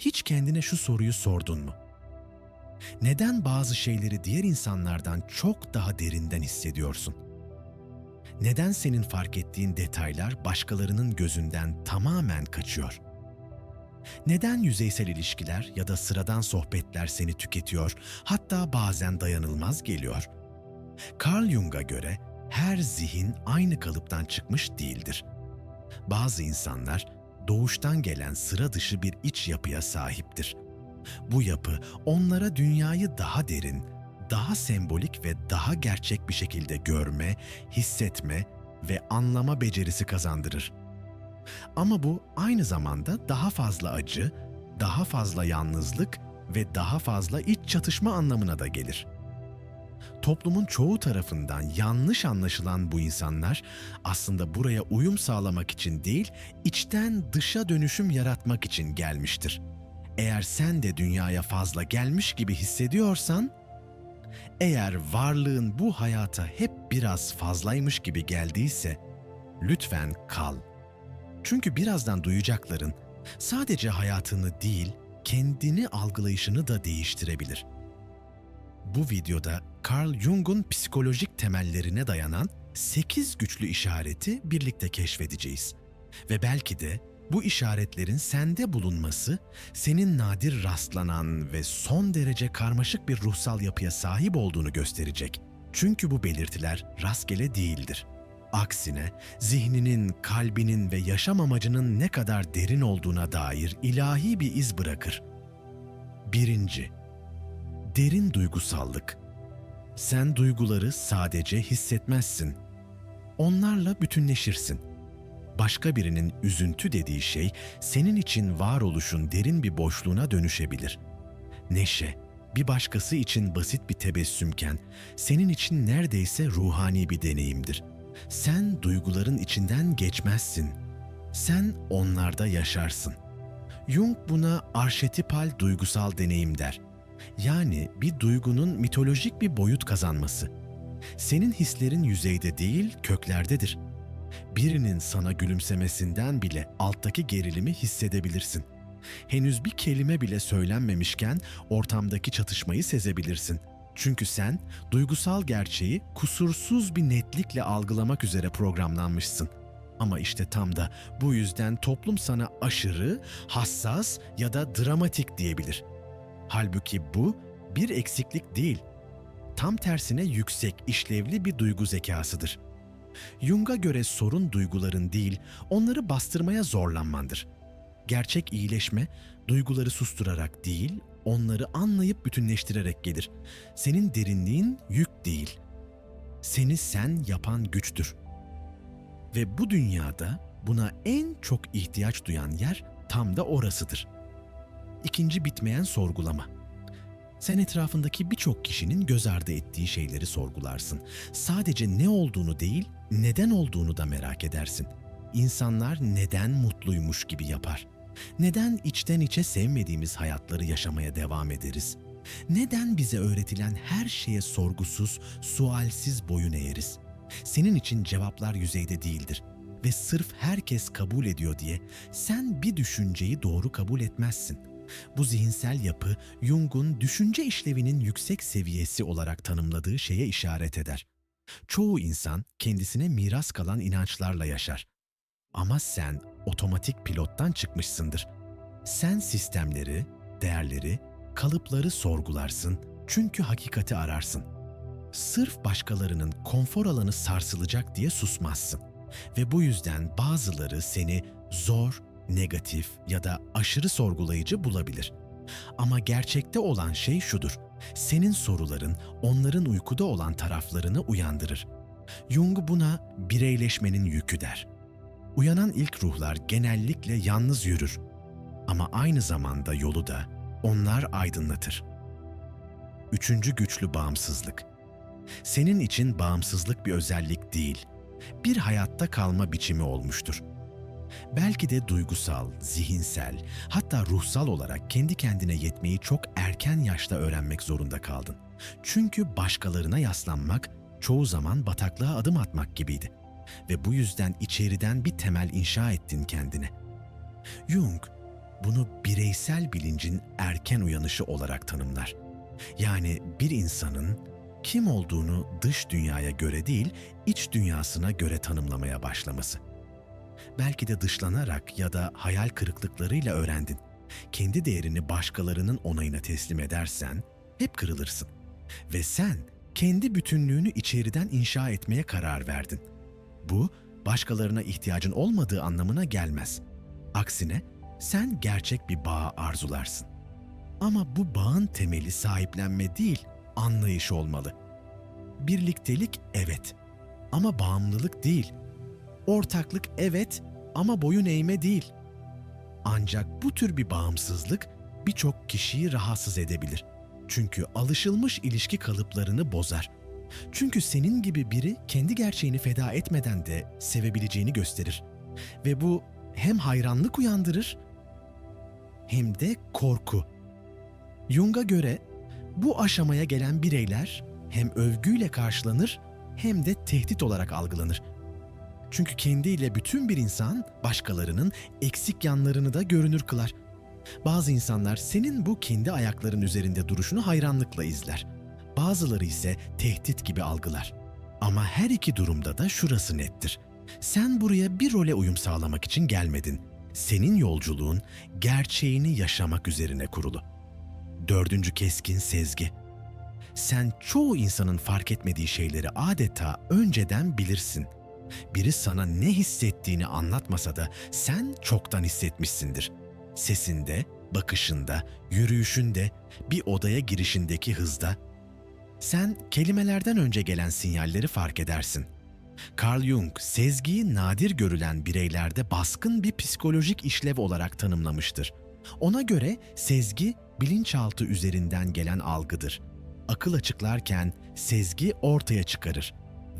Hiç kendine şu soruyu sordun mu? Neden bazı şeyleri diğer insanlardan çok daha derinden hissediyorsun? Neden senin fark ettiğin detaylar başkalarının gözünden tamamen kaçıyor? Neden yüzeysel ilişkiler ya da sıradan sohbetler seni tüketiyor, hatta bazen dayanılmaz geliyor? Carl Jung'a göre her zihin aynı kalıptan çıkmış değildir. Bazı insanlar doğuştan gelen sıra dışı bir iç yapıya sahiptir. Bu yapı onlara dünyayı daha derin, daha sembolik ve daha gerçek bir şekilde görme, hissetme ve anlama becerisi kazandırır. Ama bu aynı zamanda daha fazla acı, daha fazla yalnızlık ve daha fazla iç çatışma anlamına da gelir. Toplumun çoğu tarafından yanlış anlaşılan bu insanlar aslında buraya uyum sağlamak için değil, içten dışa dönüşüm yaratmak için gelmiştir. Eğer sen de dünyaya fazla gelmiş gibi hissediyorsan, eğer varlığın bu hayata hep biraz fazlaymış gibi geldiyse, lütfen kal. Çünkü birazdan duyacakların sadece hayatını değil, kendini algılayışını da değiştirebilir. Bu videoda Carl Jung'un psikolojik temellerine dayanan 8 güçlü işareti birlikte keşfedeceğiz. Ve belki de bu işaretlerin sende bulunması, senin nadir rastlanan ve son derece karmaşık bir ruhsal yapıya sahip olduğunu gösterecek. Çünkü bu belirtiler rastgele değildir. Aksine zihninin, kalbinin ve yaşam amacının ne kadar derin olduğuna dair ilahi bir iz bırakır. Birinci, derin duygusallık. Sen duyguları sadece hissetmezsin. Onlarla bütünleşirsin. Başka birinin üzüntü dediği şey senin için varoluşun derin bir boşluğuna dönüşebilir. Neşe, bir başkası için basit bir tebessümken senin için neredeyse ruhani bir deneyimdir. Sen duyguların içinden geçmezsin. Sen onlarda yaşarsın. Jung buna arşetipal duygusal deneyim der. Yani bir duygunun mitolojik bir boyut kazanması. Senin hislerin yüzeyde değil, köklerdedir. Birinin sana gülümsemesinden bile alttaki gerilimi hissedebilirsin. Henüz bir kelime bile söylenmemişken ortamdaki çatışmayı sezebilirsin. Çünkü sen duygusal gerçeği kusursuz bir netlikle algılamak üzere programlanmışsın. Ama işte tam da bu yüzden toplum sana aşırı, hassas ya da dramatik diyebilir. Halbuki bu bir eksiklik değil. Tam tersine yüksek, işlevli bir duygu zekasıdır. Jung'a göre sorun duyguların değil, onları bastırmaya zorlanmandır. Gerçek iyileşme, duyguları susturarak değil, onları anlayıp bütünleştirerek gelir. Senin derinliğin yük değil. Seni sen yapan güçtür. Ve bu dünyada buna en çok ihtiyaç duyan yer tam da orasıdır. İkinci bitmeyen sorgulama. Sen etrafındaki birçok kişinin göz ardı ettiği şeyleri sorgularsın. Sadece ne olduğunu değil, neden olduğunu da merak edersin. İnsanlar neden mutluymuş gibi yapar? Neden içten içe sevmediğimiz hayatları yaşamaya devam ederiz? Neden bize öğretilen her şeye sorgusuz, sualsiz boyun eğeriz? Senin için cevaplar yüzeyde değildir ve sırf herkes kabul ediyor diye sen bir düşünceyi doğru kabul etmezsin. Bu zihinsel yapı Jung'un düşünce işlevinin yüksek seviyesi olarak tanımladığı şeye işaret eder. Çoğu insan kendisine miras kalan inançlarla yaşar. Ama sen otomatik pilottan çıkmışsındır. Sen sistemleri, değerleri, kalıpları sorgularsın çünkü hakikati ararsın. Sırf başkalarının konfor alanı sarsılacak diye susmazsın. Ve bu yüzden bazıları seni zor, negatif ya da aşırı sorgulayıcı bulabilir. Ama gerçekte olan şey şudur. Senin soruların onların uykuda olan taraflarını uyandırır. Jung buna bireyleşmenin yükü der. Uyanan ilk ruhlar genellikle yalnız yürür. Ama aynı zamanda yolu da onlar aydınlatır. Üçüncü güçlü bağımsızlık. Senin için bağımsızlık bir özellik değil, bir hayatta kalma biçimi olmuştur. Belki de duygusal, zihinsel, hatta ruhsal olarak kendi kendine yetmeyi çok erken yaşta öğrenmek zorunda kaldın. Çünkü başkalarına yaslanmak çoğu zaman bataklığa adım atmak gibiydi. Ve bu yüzden içeriden bir temel inşa ettin kendine. Jung, bunu bireysel bilincin erken uyanışı olarak tanımlar. Yani bir insanın kim olduğunu dış dünyaya göre değil, iç dünyasına göre tanımlamaya başlaması. Belki de dışlanarak ya da hayal kırıklıklarıyla öğrendin. Kendi değerini başkalarının onayına teslim edersen hep kırılırsın. Ve sen kendi bütünlüğünü içeriden inşa etmeye karar verdin. Bu başkalarına ihtiyacın olmadığı anlamına gelmez. Aksine sen gerçek bir bağı arzularsın. Ama bu bağın temeli sahiplenme değil, anlayış olmalı. Birliktelik evet ama bağımlılık değil. Ortaklık evet ama boyun eğme değil. Ancak bu tür bir bağımsızlık birçok kişiyi rahatsız edebilir. Çünkü alışılmış ilişki kalıplarını bozar. Çünkü senin gibi biri kendi gerçeğini feda etmeden de sevebileceğini gösterir. Ve bu hem hayranlık uyandırır hem de korku. Jung'a göre bu aşamaya gelen bireyler hem övgüyle karşılanır hem de tehdit olarak algılanır. Çünkü kendiyle bütün bir insan başkalarının eksik yanlarını da görünür kılar. Bazı insanlar senin bu kendi ayakların üzerinde duruşunu hayranlıkla izler. Bazıları ise tehdit gibi algılar. Ama her iki durumda da şurası nettir. Sen buraya bir role uyum sağlamak için gelmedin. Senin yolculuğun gerçeğini yaşamak üzerine kurulu. Dördüncü keskin sezgi. Sen çoğu insanın fark etmediği şeyleri adeta önceden bilirsin. Biri sana ne hissettiğini anlatmasa da sen çoktan hissetmişsindir. Sesinde, bakışında, yürüyüşünde, bir odaya girişindeki hızda. Sen kelimelerden önce gelen sinyalleri fark edersin. Carl Jung, sezgiyi nadir görülen bireylerde baskın bir psikolojik işlev olarak tanımlamıştır. Ona göre sezgi bilinçaltı üzerinden gelen algıdır. Akıl açıklarken sezgi ortaya çıkarır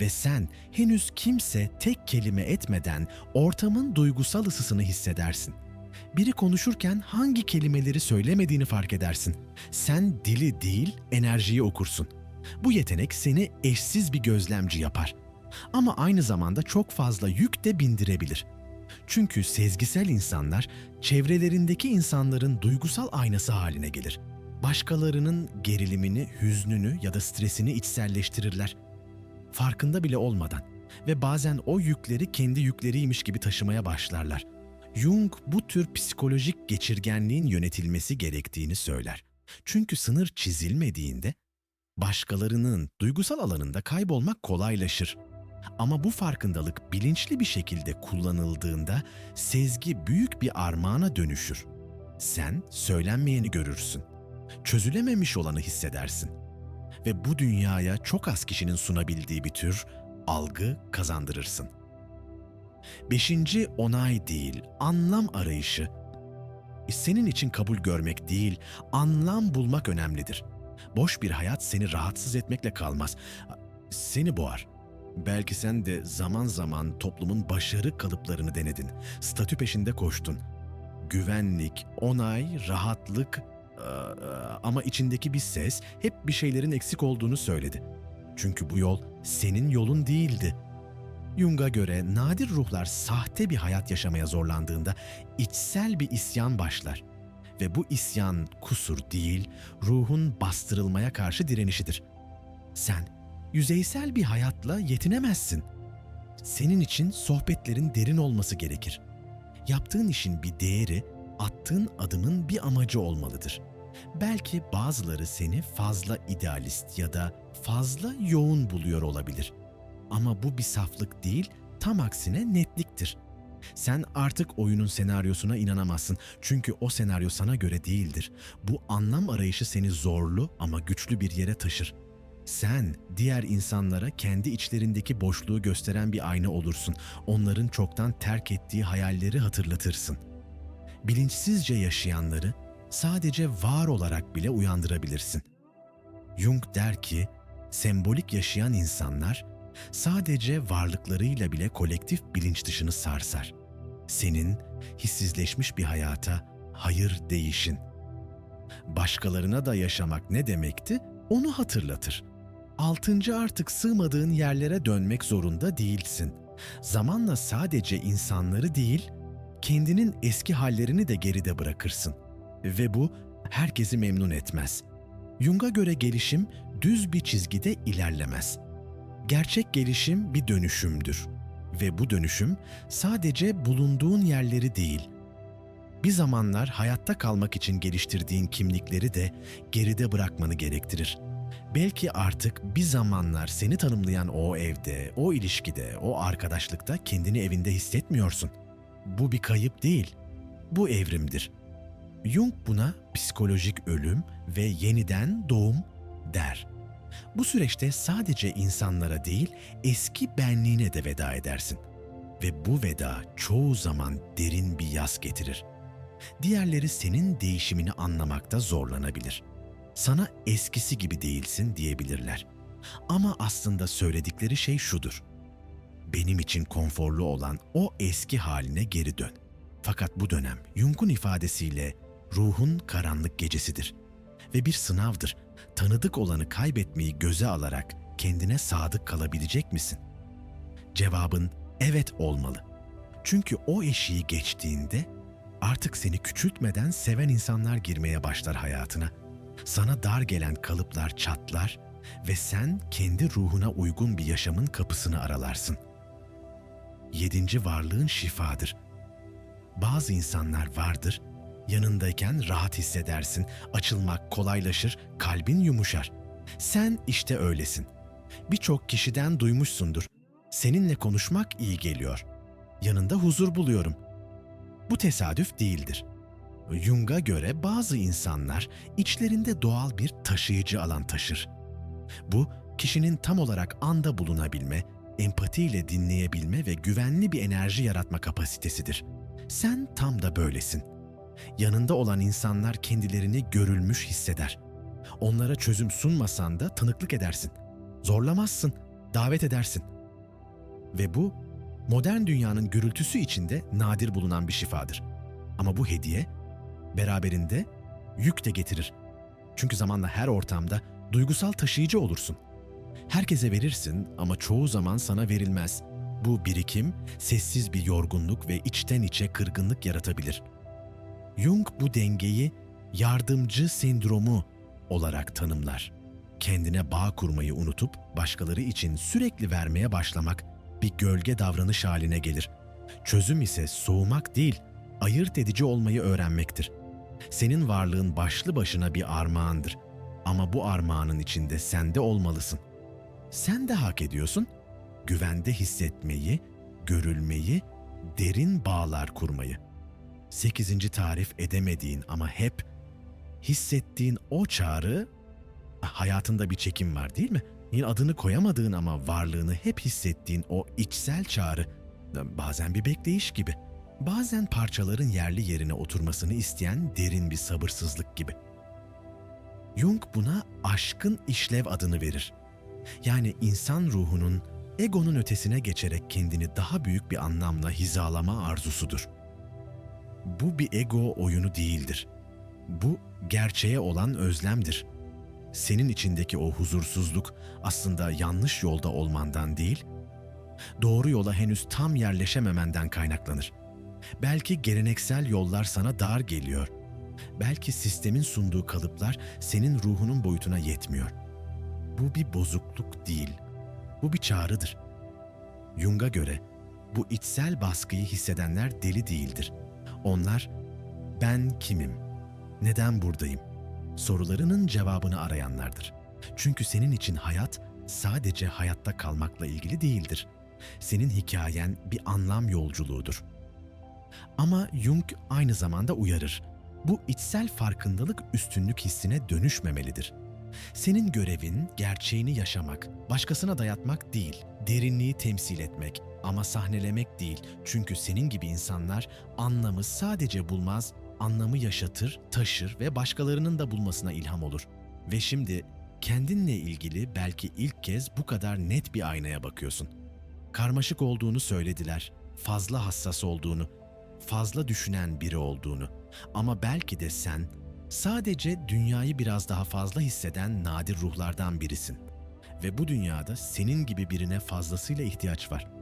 ve sen henüz kimse tek kelime etmeden ortamın duygusal ısısını hissedersin. Biri konuşurken hangi kelimeleri söylemediğini fark edersin. Sen dili değil, enerjiyi okursun. Bu yetenek seni eşsiz bir gözlemci yapar. Ama aynı zamanda çok fazla yük de bindirebilir. Çünkü sezgisel insanlar çevrelerindeki insanların duygusal aynası haline gelir. Başkalarının gerilimini, hüznünü ya da stresini içselleştirirler. Farkında bile olmadan ve bazen o yükleri kendi yükleriymiş gibi taşımaya başlarlar. Jung bu tür psikolojik geçirgenliğin yönetilmesi gerektiğini söyler. Çünkü sınır çizilmediğinde başkalarının duygusal alanında kaybolmak kolaylaşır. Ama bu farkındalık bilinçli bir şekilde kullanıldığında sezgi büyük bir armağana dönüşür. Sen söylenmeyeni görürsün. Çözülememiş olanı hissedersin. Ve bu dünyaya çok az kişinin sunabildiği bir tür algı kazandırırsın. Beşinci onay değil, anlam arayışı. Senin için kabul görmek değil, anlam bulmak önemlidir. Boş bir hayat seni rahatsız etmekle kalmaz. Seni boğar. Belki sen de zaman zaman toplumun başarı kalıplarını denedin. Statü peşinde koştun. Güvenlik, onay, rahatlık ama içindeki bir ses hep bir şeylerin eksik olduğunu söyledi. Çünkü bu yol senin yolun değildi. Jung'a göre nadir ruhlar sahte bir hayat yaşamaya zorlandığında içsel bir isyan başlar. Ve bu isyan kusur değil, ruhun bastırılmaya karşı direnişidir. Sen yüzeysel bir hayatla yetinemezsin. Senin için sohbetlerin derin olması gerekir. Yaptığın işin bir değeri, attığın adımın bir amacı olmalıdır. Belki bazıları seni fazla idealist ya da fazla yoğun buluyor olabilir. Ama bu bir saflık değil, tam aksine netliktir. Sen artık oyunun senaryosuna inanamazsın çünkü o senaryo sana göre değildir. Bu anlam arayışı seni zorlu ama güçlü bir yere taşır. Sen diğer insanlara kendi içlerindeki boşluğu gösteren bir ayna olursun. Onların çoktan terk ettiği hayalleri hatırlatırsın. Bilinçsizce yaşayanları sadece var olarak bile uyandırabilirsin. Jung der ki, sembolik yaşayan insanlar sadece varlıklarıyla bile kolektif bilinç dışını sarsar. Senin hissizleşmiş bir hayata hayır değişin. Başkalarına da yaşamak ne demekti? Onu hatırlatır. Altıncı artık sığmadığın yerlere dönmek zorunda değilsin. Zamanla sadece insanları değil, kendinin eski hallerini de geride bırakırsın. Ve bu herkesi memnun etmez. Jung'a göre gelişim düz bir çizgide ilerlemez. Gerçek gelişim bir dönüşümdür. Ve bu dönüşüm sadece bulunduğun yerleri değil, bir zamanlar hayatta kalmak için geliştirdiğin kimlikleri de geride bırakmanı gerektirir. Belki artık bir zamanlar seni tanımlayan o evde, o ilişkide, o arkadaşlıkta kendini evinde hissetmiyorsun. Bu bir kayıp değil. Bu evrimdir. Jung buna psikolojik ölüm ve yeniden doğum der. Bu süreçte sadece insanlara değil, eski benliğine de veda edersin. Ve bu veda çoğu zaman derin bir yas getirir. Diğerleri senin değişimini anlamakta zorlanabilir. Sana eskisi gibi değilsin diyebilirler. Ama aslında söyledikleri şey şudur. Benim için konforlu olan o eski haline geri dön. Fakat bu dönem Jung'un ifadesiyle ruhun karanlık gecesidir ve bir sınavdır. Tanıdık olanı kaybetmeyi göze alarak kendine sadık kalabilecek misin? Cevabın evet olmalı. Çünkü o eşiği geçtiğinde artık seni küçültmeden seven insanlar girmeye başlar hayatına. Sana dar gelen kalıplar çatlar ve sen kendi ruhuna uygun bir yaşamın kapısını aralarsın. Yedinci varlığın şifadır. Bazı insanlar vardır, yanındayken rahat hissedersin, açılmak kolaylaşır, kalbin yumuşar. Sen işte öylesin. Birçok kişiden duymuşsundur. Seninle konuşmak iyi geliyor. Yanında huzur buluyorum. Bu tesadüf değildir. Jung'a göre bazı insanlar içlerinde doğal bir taşıyıcı alan taşır. Bu, kişinin tam olarak anda bulunabilme, empatiyle dinleyebilme ve güvenli bir enerji yaratma kapasitesidir. Sen tam da böylesin. Yanında olan insanlar kendilerini görülmüş hisseder. Onlara çözüm sunmasan da tanıklık edersin. Zorlamazsın, davet edersin. Ve bu, modern dünyanın gürültüsü içinde nadir bulunan bir şifadır. Ama bu hediye, beraberinde yük de getirir. Çünkü zamanla her ortamda duygusal taşıyıcı olursun. Herkese verirsin ama çoğu zaman sana verilmez. Bu birikim sessiz bir yorgunluk ve içten içe kırgınlık yaratabilir. Jung bu dengeyi yardımcı sendromu olarak tanımlar. Kendine bağ kurmayı unutup başkaları için sürekli vermeye başlamak bir gölge davranış haline gelir. Çözüm ise soğumak değil, ayırt edici olmayı öğrenmektir. Senin varlığın başlı başına bir armağandır. Ama bu armağanın içinde sende olmalısın. Sen de hak ediyorsun. Güvende hissetmeyi, görülmeyi, derin bağlar kurmayı. Sekizinci tarif edemediğin ama hep hissettiğin o çağrı, hayatında bir çekim var değil mi? Yine adını koyamadığın ama varlığını hep hissettiğin o içsel çağrı, bazen bir bekleyiş gibi, bazen parçaların yerli yerine oturmasını isteyen derin bir sabırsızlık gibi. Jung buna aşkın işlev adını verir. Yani insan ruhunun egonun ötesine geçerek kendini daha büyük bir anlamla hizalama arzusudur. Bu bir ego oyunu değildir. Bu gerçeğe olan özlemdir. Senin içindeki o huzursuzluk aslında yanlış yolda olmandan değil, doğru yola henüz tam yerleşememenden kaynaklanır. Belki geleneksel yollar sana dar geliyor. Belki sistemin sunduğu kalıplar senin ruhunun boyutuna yetmiyor. Bu bir bozukluk değil. Bu bir çağrıdır. Jung'a göre bu içsel baskıyı hissedenler deli değildir. Onlar ben kimim? Neden buradayım? sorularının cevabını arayanlardır. Çünkü senin için hayat sadece hayatta kalmakla ilgili değildir. Senin hikayen bir anlam yolculuğudur. Ama Jung aynı zamanda uyarır. Bu içsel farkındalık üstünlük hissine dönüşmemelidir. Senin görevin gerçeğini yaşamak, başkasına dayatmak değil, derinliği temsil etmek ama sahnelemek değil. Çünkü senin gibi insanlar anlamı sadece bulmaz, anlamı yaşatır, taşır ve başkalarının da bulmasına ilham olur. Ve şimdi kendinle ilgili belki ilk kez bu kadar net bir aynaya bakıyorsun. Karmaşık olduğunu söylediler, fazla hassas olduğunu, fazla düşünen biri olduğunu. Ama belki de sen sadece dünyayı biraz daha fazla hisseden nadir ruhlardan birisin. Ve bu dünyada senin gibi birine fazlasıyla ihtiyaç var.